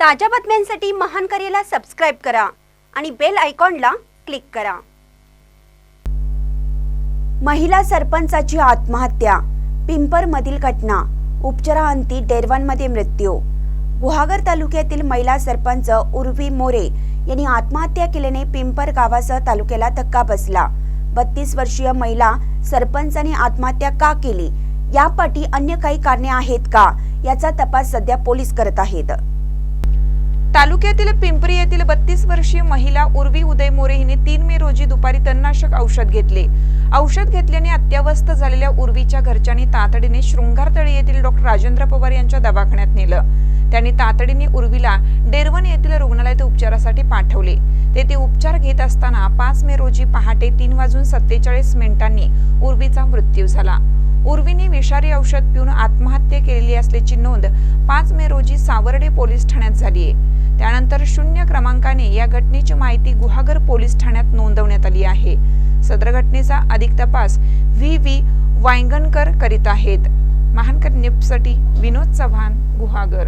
ताज्या बातम्यांसाठी महान करेला सबस्क्राईब करा आणि बेल आयकॉनला क्लिक करा. महिला सरपंचाची आत्महत्या पिंपरमधील घटना उपचारांती डेरवनमध्ये मृत्यू. गुहागर तालुक्यातील महिला सरपंच उर्वी मोरे यांनी आत्महत्या केल्याने पिंपर गावासह तालुक्याला धक्का बसला. बत्तीस वर्षीय महिला सरपंचाने आत्महत्या का केली? यापाठी अन्य काही कारणे आहेत का? याचा तपास सध्या पोलीस करत आहेत. तालुक्यातील पिंपरी येथील बत्तीस वर्षीय महिला उर्वी उदय मोरे हिने तीन मे रोजी दुपारी तणनाशक औषध घेतले. औषध घेतल्याने अत्यावस्थ झालेल्या उर्वीच्या घरच्यांनी तातडीने शृंगारतळी येथील डॉक्टर राजेंद्र पवार यांच्या दवाखान्यात नेलं. त्यांनी तातडीने उर्वीला डेरवन येथील रुग्णालयात उपचारासाठी पाठवले. तेथे उपचार घेत असताना पाच मे रोजी पहाटे तीन वाजून सत्तेचाळीस मिनिटांनी उर्वीचा मृत्यू झाला. उर्वीने विषारी औषध पिऊन आत्महत्या केली असल्याची नोंद पाच मे रोजी सावर्डे पोलीस ठाण्यात झाली आहे. त्यानंतर शून्य क्रमांकाने या घटनेची माहिती गुहागर पोलीस ठाण्यात नोंदवण्यात आली आहे. सदर घटनेचा अधिक तपास व्ही. व्ही. वायंगणकर करीत आहेत. महानकर निपसाठी विनोद चव्हाण गुहागर.